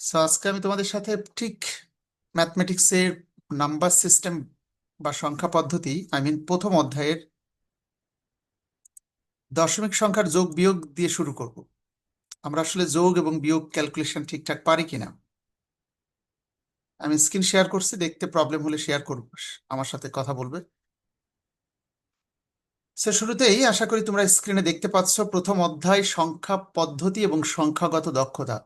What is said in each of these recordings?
So আজকে আমি তোমাদের সাথে ঠিক ম্যাথমেটিক্সের নাম্বার সিস্টেম বা সংখ্যা পদ্ধতি আই মিন প্রথম অধ্যায়ের দশমিক সংখ্যার যোগ বিয়োগ দিয়ে শুরু করব। আমরা আসলে যোগ এবং বিয়োগ ক্যালকুলেশন ঠিকঠাক পারি কিনা? আমি স্ক্রিন শেয়ার করছি, দেখতে প্রবলেম হলে শেয়ার করব আমার সাথে কথা বলবে। সে শুরুতেই আশা করি তোমরা স্ক্রিনে দেখতে পাচ্ছ, প্রথম অধ্যায় সংখ্যা পদ্ধতি এবং সংখ্যাগত দক্ষতা।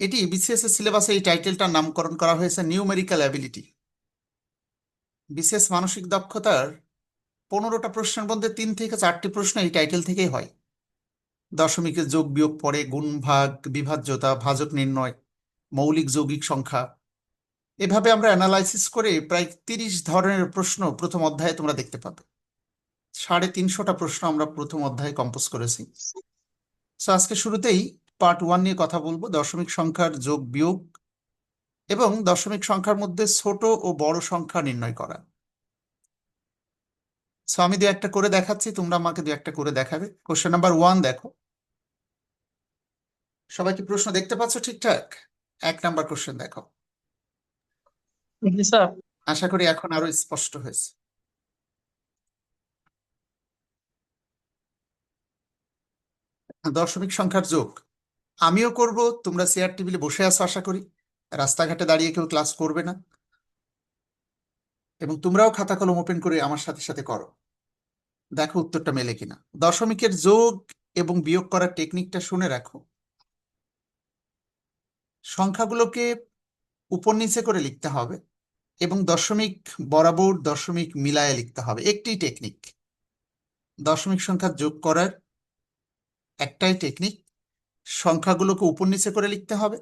এটি বিসিএস এর সিলেবাসে এই টাইটেলটার নামকরণ করা হয়েছে নিউমেরিক্যাল অ্যাবিলিটি। বিশেষ মানসিক দক্ষতার পনেরোটা প্রশ্নের মধ্যে তিন থেকে চারটি প্রশ্ন এই টাইটেল থেকেই হয়। দশমিকের যোগ বিয়োগ পরে গুণ, ভাগ, বিভাজ্যতা, ভাজক নির্ণয়, মৌলিক যৌগিক সংখ্যা। এভাবে আমরা অ্যানালাইসিস করে প্রায় তিরিশ ধরনের প্রশ্ন প্রথম অধ্যায়ে তোমরা দেখতে পাবে। সাড়ে তিনশোটা প্রশ্ন আমরা প্রথম অধ্যায়ে কম্পোজ করেছি। সো আজকে শুরুতেই পার্ট ওয়ান নিয়ে কথা বলব। দশমিক সংখ্যার যোগ বিয়োগ এবং দশমিক সংখ্যার মধ্যে ছোট ও বড় সংখ্যা নির্ণয় করা। সো আমি দু একটা করে দেখাচ্ছি তোমরা আমাকে দু একটা করে দেখাবে। কোশ্চেন নাম্বার ওয়ান দেখো। সবাই কি প্রশ্ন দেখতে পাচ্ছ ঠিকঠাক? এক নাম্বার কোশ্চেন দেখো। স্যার। আশা করি এখন আরও স্পষ্ট হয়েছে। দশমিক সংখ্যার যোগ। আমিও করব, তোমরা চেয়ার টেবিলে বসে আছো আশা করি। রাস্তাঘাটে দাঁড়িয়ে কেউ ক্লাস করবে না। এবং তোমরাও খাতা কলম ওপেন করে আমার সাথে সাথে করো। দেখো উত্তরটা মেলে কিনা। দশমিকের যোগ এবং বিয়োগ করার টেকনিকটা শুনে রাখো। সংখ্যাগুলোকে উপর নিচে করে লিখতে হবে এবং দশমিক বরাবর দশমিক মিলায়ে লিখতে হবে। একটি টেকনিক দশমিক সংখ্যা যোগ করার একটাই টেকনিক সংখ্যাগুলোকে উপর নিচে করে লিখতে হবে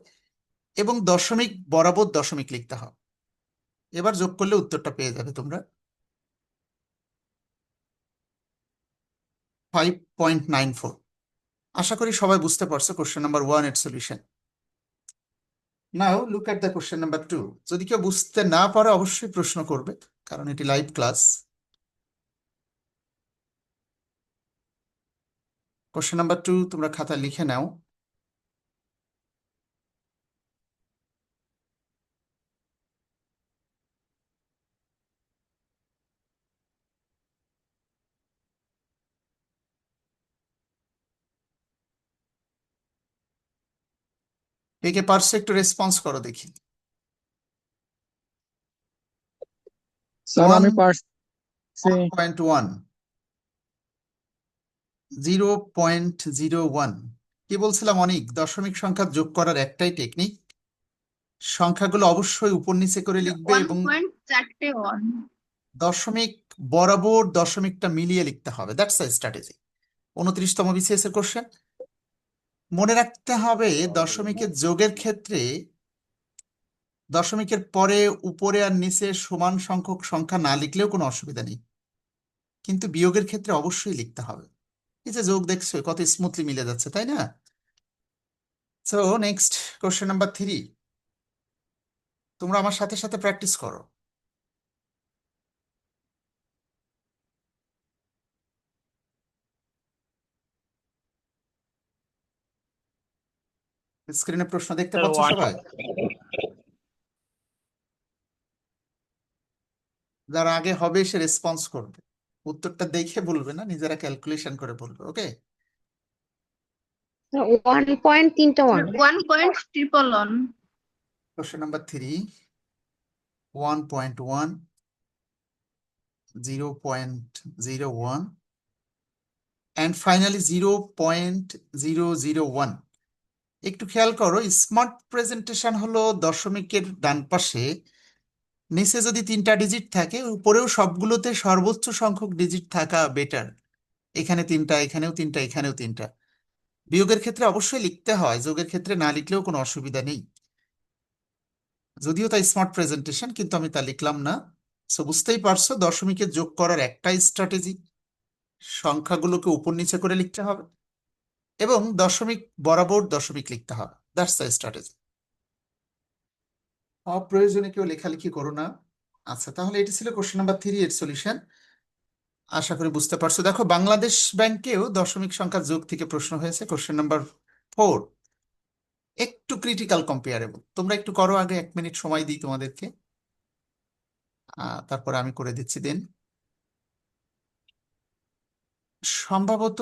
এবং দশমিক বরাবর দশমিক লিখতে হবে। এবার যোগ করলে উত্তরটা পেয়ে যাবে তোমরা। ফাইভ পয়েন্ট নাইন ফোর আশা করি সবাই বুঝতে পারছ কোশ্চেন নাম্বার ওয়ানের solution now look at the question number two যদি কেউ বুঝতে না পারে অবশ্যই প্রশ্ন করবে, কারণ এটি live class question number two তোমরা খাতা লিখে নাও। কে কে পারছ একটু রেসপন্স করো দেখি। স্যার আমি point one zero point zero one কি বলছিলাম অনেক? দশমিক সংখ্যা যোগ করার একটাই টেকনিক সংখ্যাগুলো অবশ্যই উপর নিচে করে লিখবে এবং দশমিক বরাবর দশমিকটা মিলিয়ে লিখতে হবে। দ্যাটস আ স্ট্র্যাটেজি উনত্রিশতম বিসিএস এর কোশ্চেন মনে রাখতে হবে দশমিকের যোগের ক্ষেত্রে দশমিকের পরে উপরে আর নিচে সমান সংখ্যক সংখ্যা না লিখলেও কোনো অসুবিধা নেই। কিন্তু বিয়োগের ক্ষেত্রে অবশ্যই লিখতে হবে। এই যে যোগ দেখছ, কত স্মুথলি মিলে যাচ্ছে, তাই না? So next question number three তোমরা আমার সাথে সাথে প্র্যাকটিস করো। স্ক্রিনে প্রশ্ন দেখতে পাচ্ছ সবাই? যারা আগে হবে সে রেসপন্স করবে। উত্তরটা দেখে বলবে না নিজেরা ক্যালকুলেশন করে বলবে ওকে ওয়ান পয়েন্ট তিনটা one one point triple one question number three one point one zero point zero one and finally zero point zero zero one একটু খেয়াল করো স্মার্ট প্রেজেন্টেশন হলো দশমিকের ডান পাশে, নিচে যদি তিনটা ডিজিট থাকে, উপরেও সবগুলোতে সর্বোচ্চ সংখ্যক ডিজিট থাকা বেটার এখানে তিনটা, এখানেও তিনটা এখানেও তিনটা। বিয়োগের ক্ষেত্রে অবশ্যই লিখতে হয়, যোগের ক্ষেত্রে না লিখলেও কোনো অসুবিধা নেই। যদিও তা স্মার্ট প্রেজেন্টেশন কিন্তু আমি তা লিখলাম না। সো বুঝতেই পারছ দশমিকে যোগ করার একটাই স্ট্র্যাটেজি সংখ্যাগুলোকে উপর নিচে করে লিখতে হবে। এবং দশমিক বরাবর দশমিক লিখতে হবে। দ্যাটস দ্য স্ট্র্যাটেজি অপ্রয়োজনে কেউ লেখালেখি করো না। আচ্ছা তাহলে এটি ছিল কোশ্চেন নাম্বার থ্রি এর সলিউশন আশা করি বুঝতে পারছ। দেখো, বাংলাদেশ ব্যাংকেও দশমিক সংখ্যা যোগ থেকে প্রশ্ন হয়েছে কোশ্চেন নাম্বার ফোর একটু ক্রিটিক্যাল কম্পেয়ারেবল তোমরা একটু করো আগে, এক মিনিট সময় দিই তোমাদেরকে। তারপরে আমি করে দিচ্ছি দেন সম্ভবত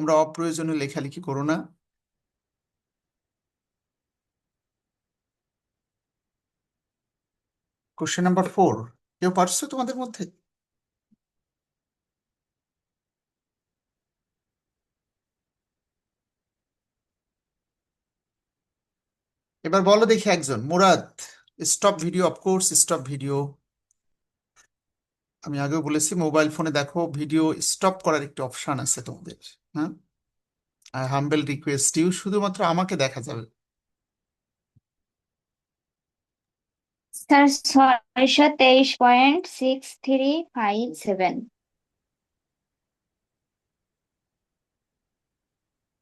তোমরা অপ্রয়োজনীয় লেখালেখি করো না। কোশ্চেন নাম্বার ফোর কেউ পারছ তোমাদের মধ্যে? এবার বলো দেখি একজন, Murad stop video of course stop video আমি আগেও বলেছি মোবাইল ফোনে দেখো ভিডিও স্টপ করার একটি অপশন আছে তোমাদের হ্যাঁ? আই হাম্বেল রিকোয়েস্ট ইউ শুধুমাত্র আমাকে দেখা যাবে। স্যার ছয়শো তেইশ point six three five seven.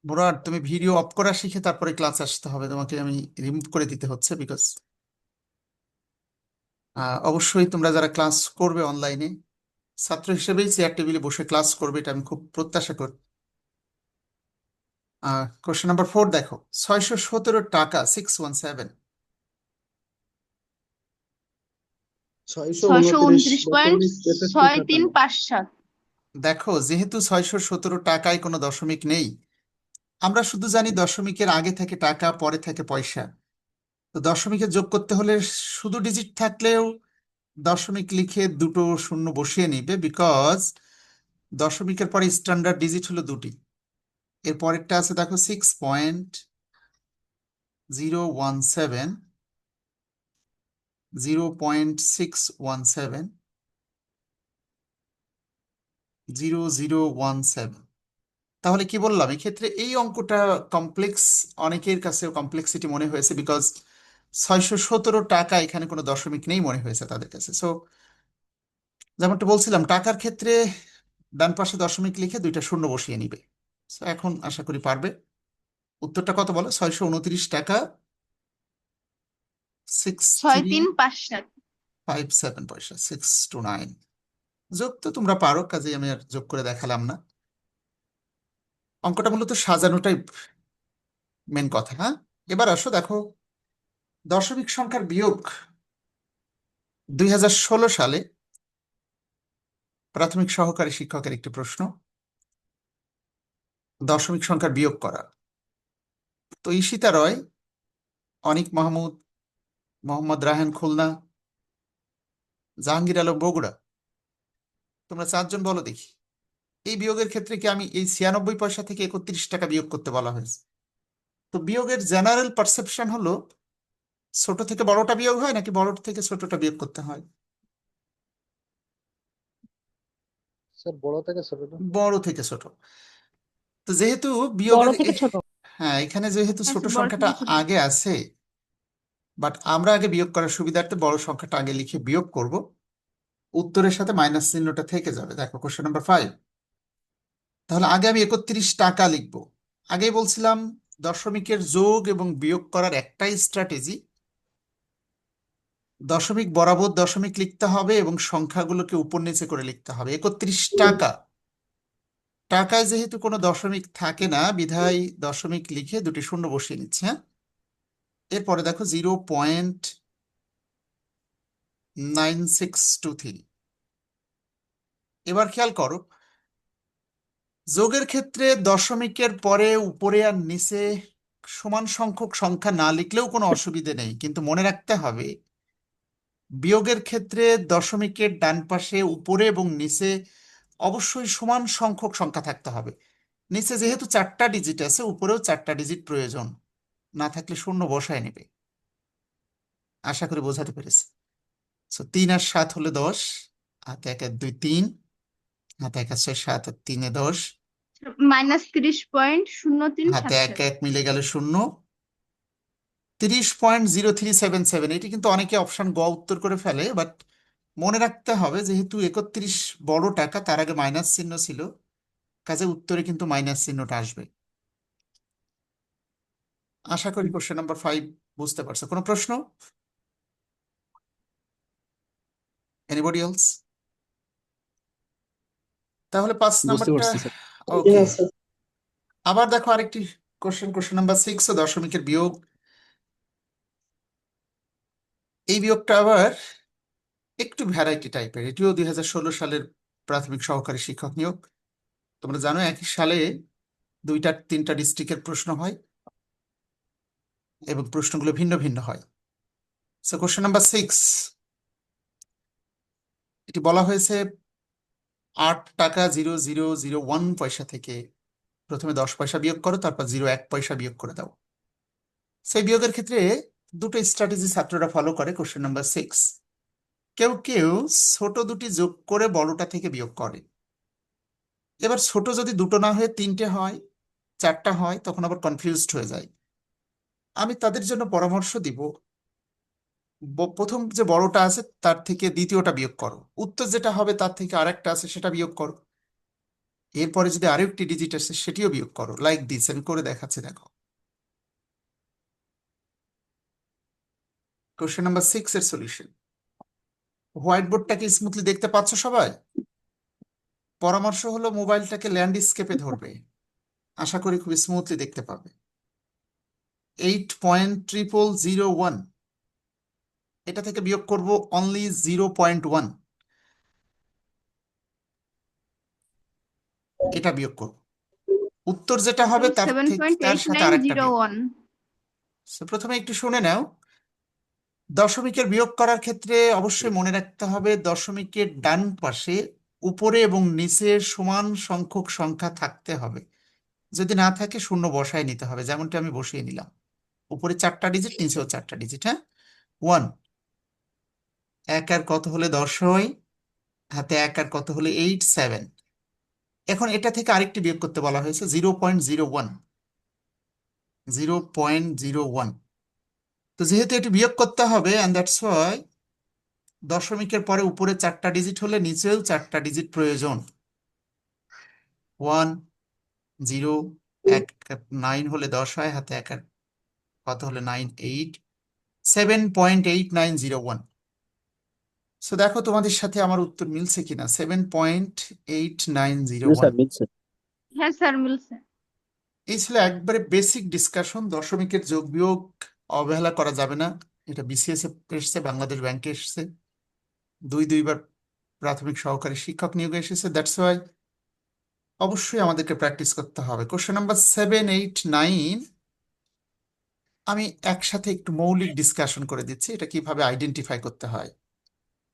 Murad তুমি ভিডিও অফ করা শিখে তারপরে ক্লাস আসতে হবে তোমাকে আমি রিমুভ করে দিতে হচ্ছে বিকজ অবশ্যই তোমরা যারা ক্লাস করবে অনলাইনে ছাত্র হিসেবেই চেয়ার টেবিলে বসে ক্লাস করবে এটা আমি খুব প্রত্যাশা করি কোশ্চেন নাম্বার ফোর দেখো ছয়শো সতেরো টাকা সিক্স ওয়ান সেভেন দেখো যেহেতু ছয়শো সতেরো টাকায় কোনো দশমিক নেই আমরা শুধু জানি দশমিকের আগে থেকে টাকা পরে থাকে পয়সা। তো দশমিকে যোগ করতে হলে শুধু ডিজিট থাকলেও দশমিক লিখে দুটো শূন্য বসিয়ে নিবে বিকজ দশমিকের পরে স্ট্যান্ডার্ড ডিজিট হলো দুটি। এর পরেরটা আছে দেখো six point zero one seven zero point six one seven zero zero one seven তাহলে কি বললাম? এক্ষেত্রে এই অঙ্কটা কমপ্লেক্স অনেকের কাছে কমপ্লেক্সিটি মনে হয়েছে বিকজ ছয়শো সতেরো টাকা এখানে কোনো দশমিক নেই মনে হয়েছে তাদের কাছে। সো যেমনটা বলছিলাম টাকার ক্ষেত্রে ডান পাশে দশমিক লিখে দুইটা শূন্য বসিয়ে নিবে। So, এখন আশা করি পারবে। উত্তরটা কত বলো? ছয়শো উনত্রিশ টাকা। সিক্স ছয় তিন পাঁচ সাত। ফাইভ সেভেন পয়সা সিক্স টু নাইন যোগ তো তোমরা পারো কাজেই আমি আর যোগ করে দেখালাম না। অঙ্কটা মূলত সাজানোটাই মেন কথা হ্যাঁ? এবার আসো দেখো দশমিক সংখ্যার বিয়োগ দুই হাজার ষোলো সালে প্রাথমিক সহকারী শিক্ষকের একটি প্রশ্ন, দশমিক সংখ্যার বিয়োগ করা। তো ঈশিতা রয়, অনিক মাহমুদ, মোহাম্মদ রায়হান খুলনা, জাহাঙ্গীর আলম বগুড়া, তোমরা চারজন বলো দেখি। এই বিয়োগের ক্ষেত্রে কি আমি এই ছিয়ানব্বই পয়সা থেকে একত্রিশ টাকা বিয়োগ করতে বলা হয়েছে? তো বিয়োগের জেনারেল পারসেপশন হলো ছোট থেকে বড়টা বিয়োগ হয় নাকি বড় থেকে ছোটটা বিয়োগ করতে হয়? স্যার বড় থেকে ছোটটা বড় থেকে ছোট। তো যেহেতু বড় বিয়োগের থেকে ছোট। হ্যাঁ এখানে যেহেতু আচ্ছা, ছোট বড় সংখ্যাটা থেকে ছোট। আগে আছে বাট আমরা আগে বিয়োগ করার সুবিধার্থে বড় সংখ্যাটা আগে লিখে বিয়োগ করব। উত্তরের সাথে মাইনাস চিহ্নটা থেকে যাবে। দেখো কোশ্চেন নাম্বার ফাইভ তাহলে আগে আমি একত্রিশ টাকা লিখব। আগেই বলছিলাম দশমিকের যোগ এবং বিয়োগ করার একটাই স্ট্র্যাটেজি দশমিক বরাবর দশমিক লিখতে হবে এবং সংখ্যাগুলোকে উপর নিচে করে লিখতে হবে। একত্রিশ টাকা। টাকায় যেহেতু কোনো দশমিক থাকে না বিধায় দশমিক লিখে দুটি শূন্য বসিয়ে নিচ্ছে হ্যাঁ? এরপরে দেখো zero point nine six two three. এবার খেয়াল করো যোগের ক্ষেত্রে দশমিকের পরে উপরে আর নিচে সমান সংখ্যক সংখ্যা না লিখলেও কোনো অসুবিধে নেই কিন্তু মনে রাখতে হবে বিয়োগের ক্ষেত্রে দশমিকের ডান পাশে উপরে এবং নিচে অবশ্যই সমান সংখ্যক সংখ্যা থাকতে হবে। নিচে যেহেতু চারটা ডিজিট আছে উপরেও চারটা ডিজিট প্রয়োজন। না থাকলে শূন্য বসায় নেবে। আশা করি বোঝাতে পেরেছি। সো তিন আর সাত হলে দশ হাতে এক এক দুই তিন হাতে এক আর ছয় সাত আর তিনে দশ। মাইনাস তিরিশ পয়েন্ট শূন্য তিন হাতে এক এক মিলে গেল শূন্য। তিরিশ point zero three seven seven. এটি কিন্তু অনেকে অপশন গ উত্তর করে ফেলে বাট মনে রাখতে হবে যেহেতু একত্রিশ বড় টাকা তার আগে মাইনাস চিহ্ন ছিল। কাজে উত্তরে কিন্তু মাইনাস চিহ্নটা আসবে। আশা করি কোশ্চেন নাম্বার ফাইভ বুঝতে পারছ। কোনো প্রশ্ন? এনিবডি এলস তাহলে পাঁচ নাম্বারটা ওকে আবার দেখো আরেকটি কোশ্চেন কোশ্চেন নাম্বার সিক্স দশমিকের বিয়োগ। এই বিয়োগটা আবার একটু ভ্যারাইটি টাইপের এটিও দুই হাজার ষোলো সালের প্রাথমিক সহকারী শিক্ষক নিয়োগ। তোমরা জানো একই সালে দুইটা, তিনটা ডিস্ট্রিক্টের প্রশ্ন হয় এবং প্রশ্নগুলো ভিন্ন ভিন্ন হয়। সো কোশ্চেন নাম্বার সিক্স এটি বলা হয়েছে আট টাকা জিরো জিরো জিরো ওয়ান পয়সা থেকে প্রথমে দশ পয়সা বিয়োগ করো, তারপর জিরো এক পয়সা বিয়োগ করে দাও। সেই বিয়োগের ক্ষেত্রে দুটো স্ট্র্যাটেজি ছাত্ররা ফলো করে কোশ্চেন নাম্বার সিক্স কেউ কেউ ছোট দুটি যোগ করে বড়টা থেকে বিয়োগ করে। এবার ছোট যদি দুটো না হয়ে তিনটে হয়, চারটা হয়, তখন আবার কনফিউজড হয়ে যায়। আমি তাদের জন্য পরামর্শ দিব প্রথম যে বড়টা আছে তার থেকে দ্বিতীয়টা বিয়োগ করো। উত্তর যেটা হবে তার থেকে আরেকটা আছে সেটা বিয়োগ করো। এরপরে যদি আরেকটি ডিজিট আছে সেটিও বিয়োগ করো। লাইক দিস আমি করে দেখাচ্ছি, দেখো। কোশ্চেন নাম্বার সিক্স এর সলিউশন হোয়াইট বোর্ডটাকে স্মুথলি দেখতে পাচ্ছ সবাই? পরামর্শ হলো মোবাইলটাকে ল্যান্ডস্কেপে ধরবে। আশা করি খুব স্মুথলি দেখতে পাবে। Eight point triple zero one এটা থেকে বিয়োগ করব অনলি জিরো পয়েন্ট ওয়ান এটা বিয়োগ করব। উত্তর যেটা হবে তার তার সাথে আরেকটা প্রথমে একটু শুনে নাও। দশমিকের বিয়োগ করার ক্ষেত্রে অবশ্যই মনে রাখতে হবে দশমিকের ডান পাশে উপরে এবং নিচে সমান সংখ্যক সংখ্যা থাকতে হবে। যদি না থাকে শূন্য বসায় নিতে হবে, যেমনটা আমি বসিয়ে নিলাম। উপরে চারটা ডিজিট নিচেও চারটা ডিজিট হ্যাঁ? ওয়ান এক আর কত হলে দশ হয়? হাতে এক আর কত হলে এইট সেভেন এখন এটা থেকে আরেকটি বিয়োগ করতে বলা হয়েছে zero point zero one zero point zero one তো যেহেতু এটি বিয়োগ করতে হবে অ্যান্ড দ্যাটস ওয়াই দশমিকের পরে উপরে চারটা ডিজিট হলে নিচেও চারটা ডিজিট প্রয়োজন। ওয়ান জিরো এক নাইন হলে দশ হয় হাতে এক আর কত হলে nine eight seven point eight nine zero one so দেখো তোমাদের সাথে আমার উত্তর মিলছে কিনা seven point eight nine zero one হ্যাঁ স্যার মিলছে। এই ছিল একবারে বেসিক ডিসকাশন দশমিকের যোগ বিয়োগ অবহেলা করা যাবে না। এটা বিসিএস এসছে, বাংলাদেশ ব্যাংকে এসছে। দুই, দুইবার প্রাথমিক সহকারী শিক্ষক নিয়োগে এসেছে। দ্যাটস ওয়াই অবশ্যই আমাদেরকে প্র্যাকটিস করতে হবে। Question number seven eight nine আমি একসাথে একটু মৌলিক ডিসকাশন করে দিচ্ছি। এটা কীভাবে আইডেন্টিফাই করতে হয়?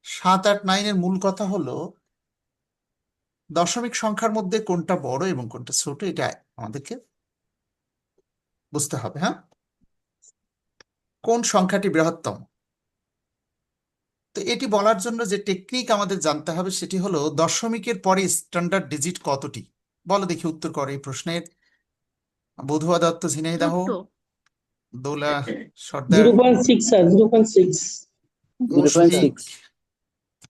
সাত, আট নাইনের মূল কথা হলো, দশমিক সংখ্যার মধ্যে কোনটা বড় এবং কোনটা ছোট, এটা আমাদেরকে বুঝতে হবে হ্যাঁ? কোন সংখ্যাটি বৃহত্তম? তো এটি বলার জন্য যে টেকনিক আমাদের জানতে হবে সেটি হলো দশমিকের পরে স্ট্যান্ডার্ড ডিজিট কতটি? বলো দেখি উত্তর করে এই প্রশ্নের। বধুয়া দত্ত ঝিনাইদাহ দোলা সর্দার।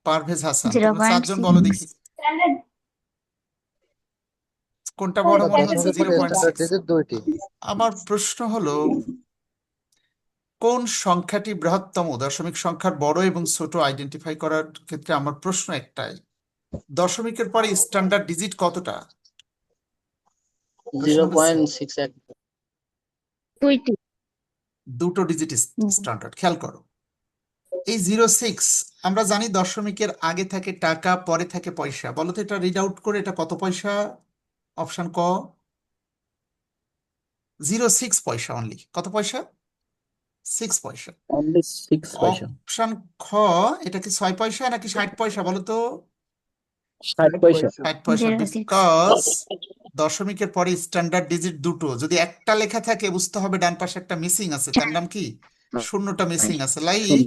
পারভেজ হাসান। six. বলো দেখি। কোনটা বড় মনে হচ্ছে? জিরো পয়েন্ট আমার প্রশ্ন হলো কোন সংখ্যাটি বৃহত্তম? দশমিক সংখ্যার বড় এবং ছোট আইডেন্টিফাই করার ক্ষেত্রে আমার প্রশ্ন একটাই। দশমিকের পরে স্ট্যান্ডার্ড ডিজিট কতটা? দুটো ডিজিট স্ট্যান্ডার্ড খেয়াল করো। এই জিরো সিক্স আমরা জানি দশমিকের আগে থাকে টাকা পরে থাকে পয়সা। বলো তো এটা রিড আউট করে এটা কত পয়সা? অপশন ক। জিরো সিক্স পয়সা অনলি কত পয়সা? সিক্স পয়সা। অনলি সিক্স পয়সা। অপশন খ এটা কি ছয় পয়সা নাকি ষাট পয়সা বলো তো? ষাট পয়সা। ষাট পয়সা। বিকজ দশমিকের পরে স্ট্যান্ডার্ড ডিজিট দুটো। যদি একটা লেখা থাকে বুঝতে হবে ডান পাশে একটা মিসিং আছে। তার নাম কি? শূন্যটা মিসিং আছে। লাইক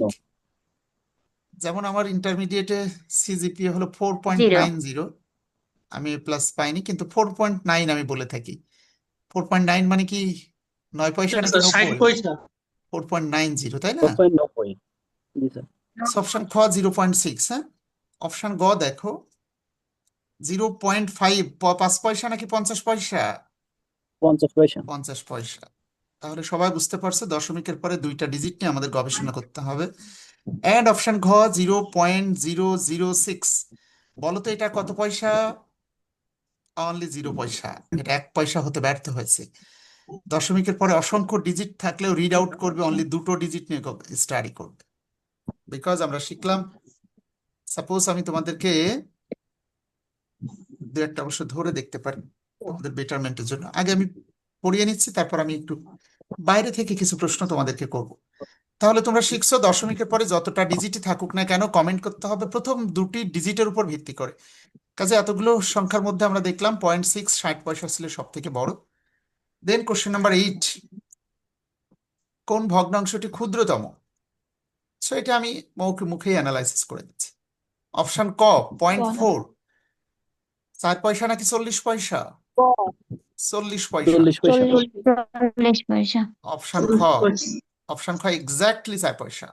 যেমন আমার ইন্টারমিডিয়েটে সিজিপিএ হলো ফোর পয়েন্ট নাইন জিরো আমি প্লাস পাইনি কিন্তু ফোর পয়েন্ট নাইন আমি বলে থাকি। ফোর পয়েন্ট নাইন মানে কি? নয় পয়সা নাকি ষাট নব্বই? পয়সা। ফোর পয়েন্ট নাইন জিরো তাই না? অপশন খ জিরো পয়েন্ট সিক্স হ্যাঁ? অপশন গ দেখো জিরো পয়েন্ট ফাইভ পাঁচ পয়সা নাকি পঞ্চাশ পয়সা? পঞ্চাশ পয়সা। পঞ্চাশ পয়সা। তাহলে সবাই বুঝতে পারছে দশমিকের পরে দুইটা ডিজিট নিয়ে আমাদের গবেষণা করতে হবে। অ্যান্ড অপশন ঘ zero point zero zero six বলো তো এটা কত পয়সা? অনলি জিরো পয়সা। এটা এক পয়সা হতে ব্যর্থ হয়েছে। দশমিকের পরে অসংখ্য ডিজিট থাকলেও রিড আউট করবে অনলি দুটো ডিজিট নিয়ে স্টাডি করবে। বিকজ আমরা শিখলাম সাপোজ আমি তোমাদেরকে দু একটা অবশ্য ধরে দেখতে পারি আমাদের বেটারমেন্টের জন্য। আগে আমি পড়িয়ে নিচ্ছি, তারপর আমি একটু বাইরে থেকে কিছু প্রশ্ন তোমাদেরকে করব। তাহলে তোমরা শিখছো দশমিকের পরে যতটা ডিজিটই থাকুক না কেন কমেন্ট করতে হবে প্রথম দুটি ডিজিটের উপর ভিত্তি করে। কাজে এতগুলো সংখ্যার মধ্যে আমরা দেখলাম পয়েন্ট সিক্স ষাট পয়সা ছিল সব থেকে বড়। দেন কোশ্চেন নাম্বার এইট কোন ভগ্নাংশটি ক্ষুদ্রতম? সো এটা আমি মুখে মুখেই অ্যানালাইসিস করে দিচ্ছি। অপশন ক পয়েন্ট ফোর চার পয়সা নাকি চল্লিশ পয়সা? চল্লিশ পয়সা। অপশন খ। অপশন খ এক্স্যাক্টলি চার পয়সা।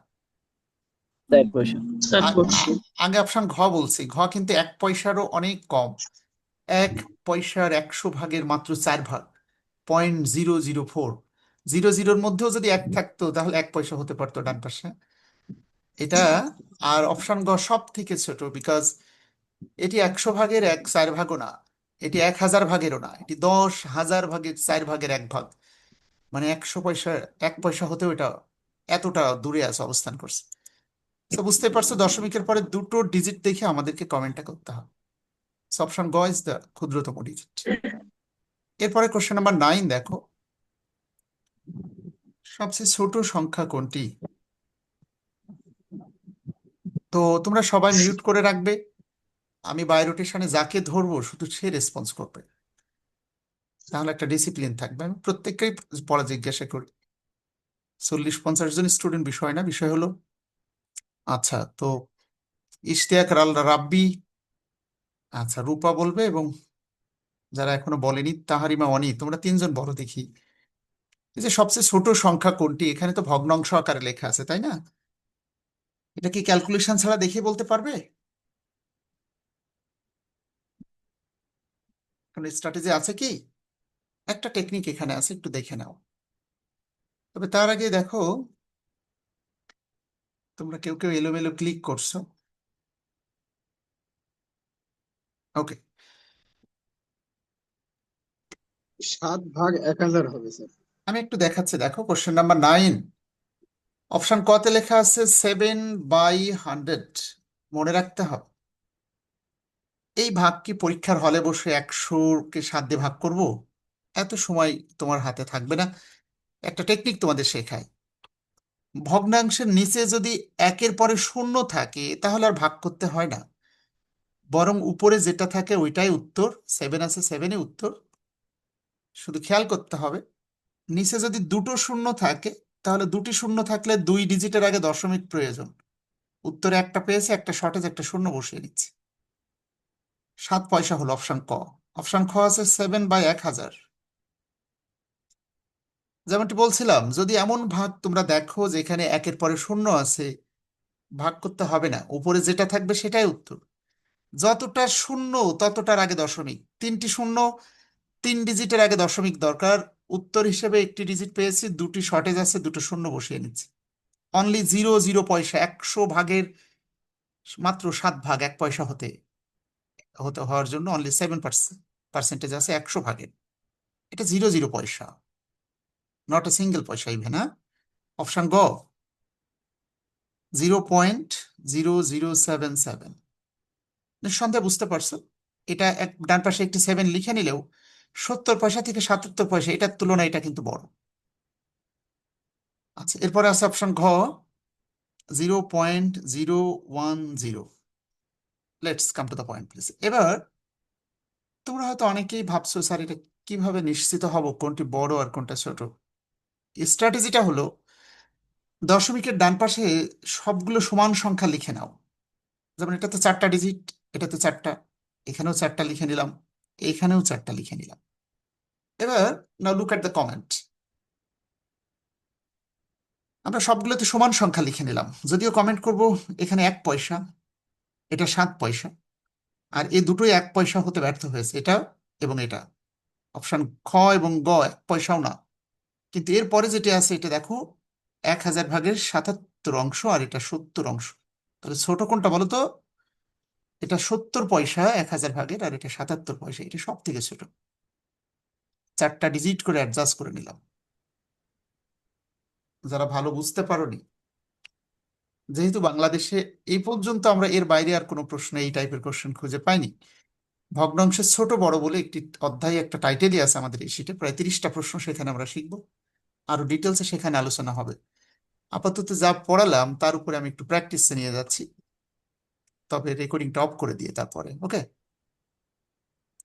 আগে অপশন ঘ বলছি। ঘ কিন্তু এক পয়সারও অনেক কম। এক পয়সার একশো ভাগের মাত্র চার ভাগ। Point zero zero four zero জিরোর মধ্যেও যদি এক থাকতো, তাহলে এক পয়সা হতে পারতো ডান পাশে। এটা আর অপশন গ সব থেকে ছোট বিকজ এটি একশো ভাগের এক, চার ভাগও না। এটি এক হাজার ভাগেরও না। এটি দশ হাজার ভাগের চার ভাগের এক ভাগ। মানে একশো পয়সা, এক পয়সা হতেও এটা এতটা দূরে আছে, অবস্থান করছে। তো বুঝতে পারছ, দশমিকের পরে দুটো ডিজিট দেখে আমাদেরকে কমেন্টটা করতে হবে। অপশন গ ইজ দ্য ক্ষুদ্রতম ডিজিট এরপরে কোশ্চেন নাম্বার নাইন দেখো। সবচেয়ে ছোট সংখ্যা কোনটি? তো তোমরা সবাই মিউট করে রাখবে। আমি বাই রোটেশনে যাকে ধরবো, শুধু সে রেসপন্স করবে। তাহলে একটা ডিসিপ্লিন থাকবে। আমি প্রত্যেককেই পড়া জিজ্ঞাসা করি। চল্লিশ পঞ্চাশ জন স্টুডেন্ট বিষয় না, বিষয় হলো আচ্ছা তো ইশতিয়াক রাব্বি আচ্ছা রূপা বলবে এবং যারা এখনও বলেনি তাহারিমা অনি তোমরা তিনজন বড় দেখি। এই যে সবচেয়ে ছোট সংখ্যা কোনটি? এখানে তো ভগ্নাংশ আকারে লেখা আছে, তাই না? এটা কি ক্যালকুলেশন ছাড়া দেখে বলতে পারবে? কোনো স্ট্র্যাটেজি আছে কি? একটা টেকনিক এখানে আছে, একটু দেখে নাও। তবে তার আগে দেখো, তোমরা কেউ কেউ এলোমেলো ক্লিক করছ। ওকে সাত ভাগ এক হাজার হবে স্যার আমি একটু দেখাচ্ছি, দেখো কোশ্চেন নাম্বার নাইন অপশন কতে লেখা আছে সেভেন বাই হান্ড্রেড মনে রাখতে হবে। এই ভাগ কি পরীক্ষার হলে বসে একশোকে সাত দিয়ে ভাগ করব? এত সময় তোমার হাতে থাকবে না। একটা টেকনিক তোমাদের শেখায় ভগ্নাংশের নিচে যদি একের পরে শূন্য থাকে, তাহলে আর ভাগ করতে হয় না। বরং উপরে যেটা থাকে ওইটাই উত্তর। সেভেন আছে সেভেনই উত্তর। শুধু খেয়াল করতে হবে। নিচে যদি দুটো শূন্য থাকে, তাহলে দুটি শূন্য থাকলে দুই ডিজিটের আগে দশমিক প্রয়োজন। উত্তরে একটা পেয়েছে, একটা শর্টেজ একটা শূন্য বসিয়ে নিচ্ছে। সাত পয়সা হলো অপশন ক। অপশন খ আছে সেভেন বাই এক হাজার। যেমনটি বলছিলাম, যদি এমন ভাগ তোমরা দেখো যে এখানে একের পরে শূন্য আছে, ভাগ করতে হবে না। উপরে যেটা থাকবে সেটাই উত্তর। যতটা শূন্য, ততটার আগে দশমিক। তিনটি শূন্য তিন ডিজিটের আগে দশমিক দরকার। উত্তর হিসেবে একটি ডিজিট পেয়েছি, দুটি শর্টেজ আছে, দুটো শূন্য বসিয়ে নিচ্ছি। অনলি জিরো জিরো পয়সা, একশো ভাগের মাত্র সাত ভাগ, এক পয়সা হতে হতে, হওয়ার জন্য অনলি সেভেন পার্সেন্টেজ আছে একশো ভাগের। এটা জিরো জিরো পয়সা। Not a single paisa even হ্যাঁ? অপশন গ zero point zero zero seven seven নিঃসন্দেহে বুঝতে পারছ? এটা এক ডান পাশে একটি সেভেন লিখে নিলেও সত্তর পয়সা থেকে সাতাত্তর পয়সা, এটার তুলনায় এটা কিন্তু বড়। আচ্ছা এরপরে আছে অপশন ঘ zero point zero one zero let's come to the point please এবার, তোমরা হয়তো অনেকেই ভাবছ, স্যার, এটা কীভাবে নিশ্চিত হব? কোনটি বড় আর কোনটা ছোট? স্ট্র্যাটেজিটা হলো, দশমিকের ডান পাশে সবগুলো সমান সংখ্যা লিখে নাও। যেমন এটাতে চারটা ডিজিট এটাতে চারটা, এখানেও চারটা লিখে নিলাম, এখানেও চারটা লিখে নিলাম। এবার now look at the comment আমরা সবগুলোতে সমান সংখ্যা লিখে নিলাম। যদিও কমেন্ট করব, এখানে এক পয়সা, এটা সাত পয়সা, আর এই দুটোই এক পয়সা হতে ব্যর্থ হয়েছে, এটা এবং এটা। অপশন খ এবং গ এক পয়সাও না। কিন্তু এরপরে যেটা আছে, এটা দেখো, এক হাজার ভাগের সাতাত্তর অংশ আর এটা সত্তর অংশ। তাহলে ছোট কোনটা বলো তো? এটা সত্তর পয়সা, এক হাজার ভাগের, আর এটা সাতাত্তর পয়সা, এটা সব থেকে ছোট। চারটা ডিজিট করে অ্যাডজাস্ট করে নিলাম। যারা ভালো বুঝতে পারোনি, যেহেতু বাংলাদেশে এই পর্যন্ত আমরা এর বাইরে আর কোনো প্রশ্ন এই টাইপের কোশ্চেন খুঁজে পাইনি ভগ্নাংশের ছোট বড় বলে একটি অধ্যায় একটা টাইটেলই আছে আমাদের এই শিটে প্রায় তিরিশটা প্রশ্ন সেখানে আমরা শিখব। আরও ডিটেলসে সেখানে আলোচনা হবে। আপাতত যা পড়ালাম তার উপরে আমি একটু প্র্যাকটিসে নিয়ে যাচ্ছি। তবে রেকর্ডিংটা অফ করে দিয়ে তারপরে ওকে